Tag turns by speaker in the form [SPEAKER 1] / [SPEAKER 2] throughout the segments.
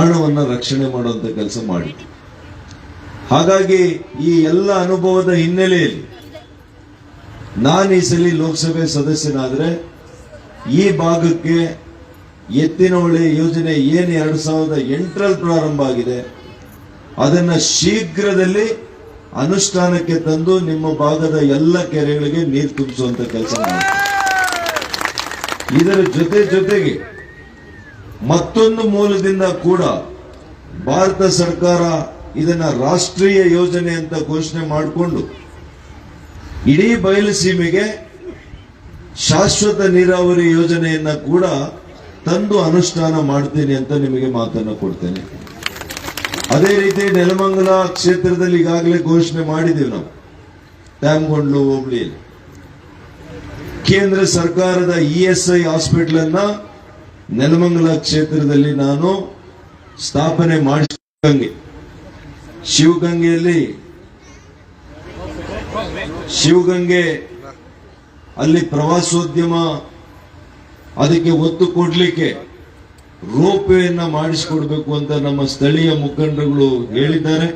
[SPEAKER 1] ಹಣವನ್ನು ರಕ್ಷಣೆ ಮಾಡುವಂಥ ಕೆಲಸ ಮಾಡಿತು ಹಾಗಾಗಿ ಈ ಎಲ್ಲ ಅನುಭವದ ಹಿನ್ನೆಲೆಯಲ್ಲಿ ನಾನು ಈ ಸಲ ಲೋಕಸಭೆ ಸದಸ್ಯನಾದರೆ ಈ ಭಾಗಕ್ಕೆ ಎತ್ತಿನಹೊಳೆ ಯೋಜನೆ ಏನು ಎರಡು ಸಾವಿರದ ಎಂಟರಲ್ಲಿ ಪ್ರಾರಂಭ ಆಗಿದೆ, ಅದನ್ನು ಶೀಘ್ರದಲ್ಲಿ ಅನುಷ್ಠಾನಕ್ಕೆ ತಂದು ನಿಮ್ಮ ಭಾಗದ ಎಲ್ಲ ಕೆರೆಗಳಿಗೆ ನೀರು ತುಂಬಿಸುವಂತ ಕೆಲಸ ಮಾಡಿ ಇದರ ಜೊತೆ ಜೊತೆಗೆ ಮತ್ತೊಂದು ಮೂಲದಿಂದ ಕೂಡ ಭಾರತ ಸರ್ಕಾರ ಇದನ್ನ ರಾಷ್ಟ್ರೀಯ ಯೋಜನೆ ಅಂತ ಘೋಷಣೆ ಮಾಡಿಕೊಂಡು ಇಡೀ ಬಯಲು ಸೀಮೆಗೆ ಶಾಶ್ವತ ನೀರಾವರಿ ಯೋಜನೆಯನ್ನ ಕೂಡ ತಂದು ಅನುಷ್ಠಾನ ಮಾಡ್ತೇನೆ ಅಂತ ನಿಮಗೆ ಮಾತನ್ನು ಕೊಡ್ತೇನೆ. ಅದೇ ರೀತಿ ನೆಲಮಂಗಲ ಕ್ಷೇತ್ರದಲ್ಲಿ ಈಗಾಗಲೇ ಘೋಷಣೆ ಮಾಡಿದ್ದೀವಿ ನಾವು. ಟ್ಯಾಂಗೊಂಡ್ಲು ಹೋಬಳಿಯಲ್ಲಿ. ಕೇಂದ್ರ ಸರ್ಕಾರದ ಇ ಎಸ್ ಐ ಹಾಸ್ಪಿಟಲ್ ಅನ್ನ ನೆಲಮಂಗಲ ಕ್ಷೇತ್ರದಲ್ಲಿ ನಾನು ಸ್ಥಾಪನೆ ಮಾಡಿಸಿದಂಗೆ ಶಿವಗಂಗೆಯಲ್ಲಿ ಶಿವಗಂಗೆ ಅಲ್ಲಿ ಪ್ರವಾಸೋದ್ಯಮ ಅದಕ್ಕೆ ಒತ್ತು ಕೊಡ್ಲಿಕ್ಕೆ ರೋಪ್ವೇಯನ್ನ ಮಾಡಿಸಿಕೊಡ್ಬೇಕು ಅಂತ ನಮ್ಮ ಸ್ಥಳೀಯ ಮುಖಂಡರುಗಳು ಹೇಳಿದ್ದಾರೆ.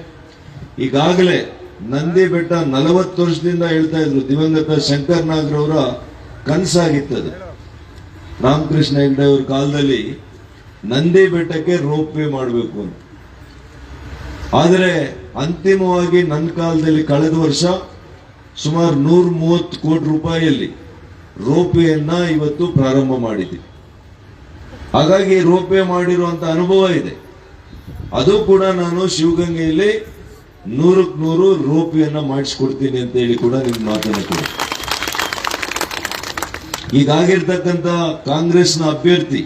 [SPEAKER 1] ಈಗಾಗಲೇ ನಂದಿ ಬೆಟ್ಟ ನಲವತ್ತು ವರ್ಷದಿಂದ ಹೇಳ್ತಾ ಇದ್ರು, ದಿವಂಗತ ಶಂಕರ್ ನಾಗ್ರವರ ಕನಸಾಗಿತ್ತದು. ರಾಮಕೃಷ್ಣ ಹೆಗ್ಡೆ ಅವ್ರ ಕಾಲದಲ್ಲಿ ನಂದಿ ಬೆಟ್ಟಕ್ಕೆ ರೋಪ್ವೇ ಮಾಡಬೇಕು ಅಂತ. ಆದರೆ ಅಂತಿಮವಾಗಿ ನನ್ನ ಕಾಲದಲ್ಲಿ ಕಳೆದ ವರ್ಷ ಸುಮಾರು ನೂರ ಮೂವತ್ತು ಕೋಟಿ ರೂಪಾಯಿಯಲ್ಲಿ ರೋಪ್ವೇಯನ್ನ ಇವತ್ತು ಪ್ರಾರಂಭ ಮಾಡಿದ್ದೀವಿ ಹಾಗಾಗಿ ರೋಪ್ವೇ ಮಾಡಿರುವಂತ ಅನುಭವ ಇದೆ. ಅದು ಕೂಡ ನಾನು ಶಿವಗಂಗೆಯಲ್ಲಿ ನೂರಕ್ಕೆ ನೂರು ರೋಪ್ವೇಯನ್ನ ಮಾಡಿಸ್ಕೊಡ್ತೀನಿ ಅಂತ ಹೇಳಿ ಕೂಡ ನಿಮ್ಗೆ ಮಾತನ್ನು ಕೊಡಿ ಈಗಾಗಿರ್ತಕ್ಕಂಥ ಕಾಂಗ್ರೆಸ್ನ ಅಭ್ಯರ್ಥಿ,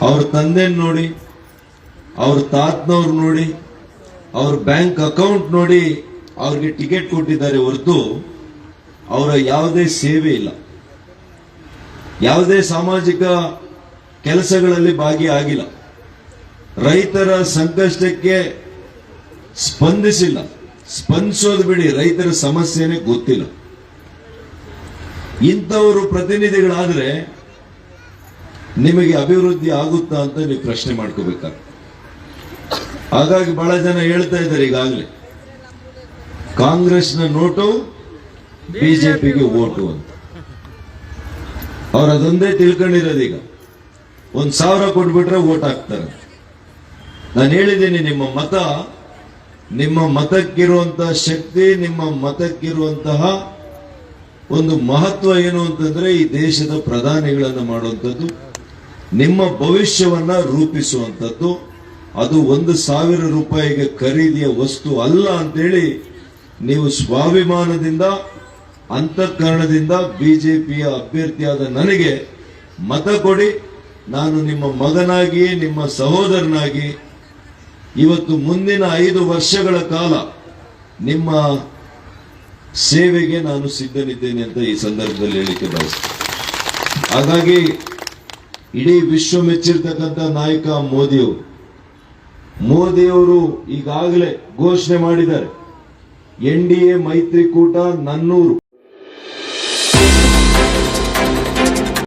[SPEAKER 1] ಅವ್ರ ತಂದೆ ನೋಡಿ, ಅವ್ರ ತಾತನವ್ರು ನೋಡಿ, ಅವ್ರ ಬ್ಯಾಂಕ್ ಅಕೌಂಟ್ ನೋಡಿ ಅವ್ರಿಗೆ ಟಿಕೆಟ್ ಕೊಟ್ಟಿದ್ದಾರೆ ಹೊರತು ಅವರ ಯಾವುದೇ ಸೇವೆ ಇಲ್ಲ. ಯಾವುದೇ ಸಾಮಾಜಿಕ ಕೆಲಸಗಳಲ್ಲಿ ಭಾಗಿಯಾಗಿಲ್ಲ. ರೈತರ ಸಂಕಷ್ಟಕ್ಕೆ ಸ್ಪಂದಿಸಿಲ್ಲ. ಸ್ಪಂದಿಸೋದು ಬಿಡಿ, ರೈತರ ಸಮಸ್ಯೆನೇ ಗೊತ್ತಿಲ್ಲ. ಇಂಥವರು ಪ್ರತಿನಿಧಿಗಳಾದ್ರೆ ನಿಮಗೆ ಅಭಿವೃದ್ಧಿ ಆಗುತ್ತಾ ಅಂತ ನೀವು ಪ್ರಶ್ನೆ ಮಾಡ್ಕೋಬೇಕಾಗ್ತದೆ. ಹಾಗಾಗಿ ಬಹಳ ಜನ ಹೇಳ್ತಾ ಇದ್ದಾರೆ ಈಗಾಗಲೇ. ಕಾಂಗ್ರೆಸ್ನ ನೋಟು ಬಿಜೆಪಿಗೆ ಓಟು ಅಂತ. ಅವ್ರು ಅದೊಂದೇ ತಿಳ್ಕೊಂಡಿರೋದೀಗ ಒಂದು ಸಾವಿರ ಕೊಟ್ಬಿಟ್ರೆ ಓಟ್ ಹಾಕ್ತಾರೆ. ನಾನು ಹೇಳಿದ್ದೀನಿ ನಿಮ್ಮ ಮತ, ನಿಮ್ಮ ಮತಕ್ಕಿರುವಂತಹ ಶಕ್ತಿ, ನಿಮ್ಮ ಮತಕ್ಕಿರುವಂತಹ ಒಂದು ಮಹತ್ವ ಏನು ಅಂತಂದ್ರೆ ಈ ದೇಶದ ಪ್ರಧಾನಿಗಳನ್ನು ಮಾಡುವಂಥದ್ದು, ನಿಮ್ಮ ಭವಿಷ್ಯವನ್ನ ರೂಪಿಸುವಂಥದ್ದು, ಅದು ಒಂದು ಸಾವಿರ ರೂಪಾಯಿಗೆ ಖರೀದಿಯ ವಸ್ತು ಅಲ್ಲ ಅಂತೇಳಿ ನೀವು ಸ್ವಾಭಿಮಾನದಿಂದ, ಅಂತಃಕರಣದಿಂದ ಬಿಜೆಪಿಯ ಅಭ್ಯರ್ಥಿಯಾದ ನನಗೆ ಮತ ಕೊಡಿ, ನಾನು ನಿಮ್ಮ ಮಗನಾಗಿ, ನಿಮ್ಮ ಸಹೋದರನಾಗಿ, ಇವತ್ತು ಮುಂದಿನ ಐದು ವರ್ಷಗಳ ಕಾಲ ನಿಮ್ಮ ಸೇವೆಗೆ ನಾನು ಸಿದ್ಧನಿದ್ದೇನೆ ಅಂತ ಈ ಸಂದರ್ಭದಲ್ಲಿ ಹೇಳಿಕೆ ಬಯಸ್ತೇನೆ. ಹಾಗಾಗಿ ಇಡೀ ವಿಶ್ವ ಮೆಚ್ಚಿರ್ತಕ್ಕಂಥ ನಾಯಕ ಮೋದಿಯವರು ಮೋದಿಯವರು ಈಗಾಗಲೇ ಘೋಷಣೆ ಮಾಡಿದ್ದಾರೆ, ಎನ್ ಡಿ ಎ ಮೈತ್ರಿಕೂಟ ನನ್ನೂರು.